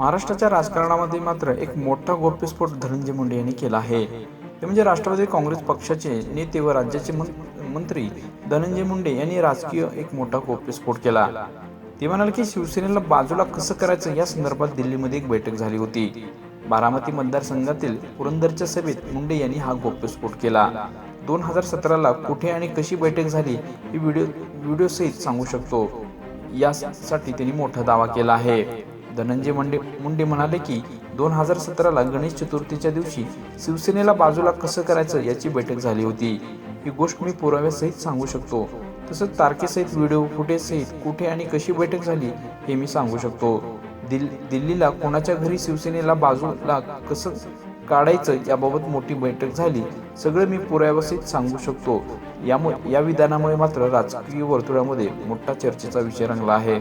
महाराष्ट्राच्या राजकारणामध्ये मात्र एक मोठा गोप्यस्फोट धनंजय मुंडे यांनी केला आहे. ते म्हणजे राष्ट्रवादी काँग्रेस पक्षाचे नेते व राज्याचे मंत्री धनंजय मुंडे यांनी राजकीय एक मोठा गोप्यस्फोट केला. ते म्हणाले की शिवसेनेला बाजूला कसं करायचं या संदर्भात दिल्लीमध्ये एक बैठक झाली होती. बारामती मतदारसंघातील पुरंदरच्या सभेत मुंडे यांनी हा गोप्यस्फोट केला. दोन हजार सतराला कुठे आणि कशी बैठक झाली ही व्हिडिओ व्हिडिओ सहित सांगू शकतो. यासाठी त्यांनी मोठा दावा केला आहे. धनंजय मुंडे मुंडे म्हणाले की दोन हजार सतराला गणेश चतुर्थीच्या दिवशी शिवसेनेला बाजूला कसं करायचं याची बैठक झाली होती. ही गोष्ट मी पुराव्यासहित सांगू शकतो. तसंच तारखेसहित व्हिडिओ फुटेजसहित कुठे आणि कशी बैठक झाली हे मी सांगू शकतो. दिल दिल्लीला कोणाच्या घरी शिवसेनेला बाजूला कसं काढायचं याबाबत मोठी बैठक झाली सगळं मी पुराव्यासहित सांगू शकतो. यामुळे या विधानामुळे मात्र राजकीय वर्तुळामध्ये मोठा चर्चेचा विषय रंगला आहे.